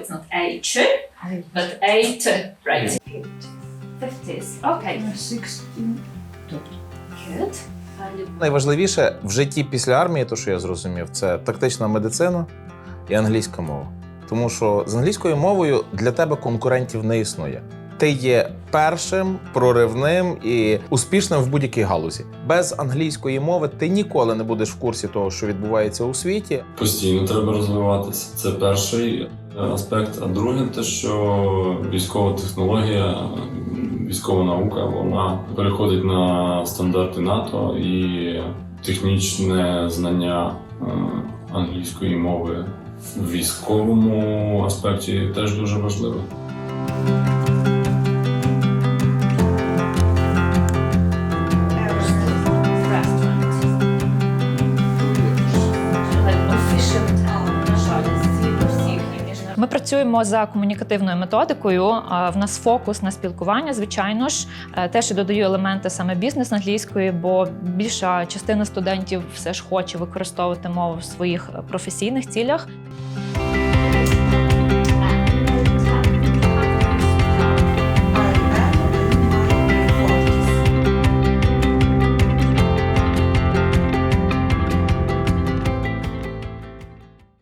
it's not H, but eight, right? Fifties. Okay, good. Найважливіше в житті після армії, то що я зрозумів, це тактична медицина і англійська мова. Тому що з англійською мовою для тебе конкурентів не існує. Ти є першим, проривним і успішним в будь-якій галузі. Без англійської мови ти ніколи не будеш в курсі того, що відбувається у світі. Постійно треба розвиватися. Це перший аспект. А друге, те, що військова технологія, військова наука, вона переходить на стандарти НАТО і технічне знання е, англійської мови в військовому аспекті теж дуже важливе. Ми працюємо за комунікативною методикою. В нас фокус на спілкування, звичайно ж, Е, теж і додаю елементи саме бізнес англійської, бо більша частина студентів все ж хоче використовувати мову в своїх е, професійних цілях.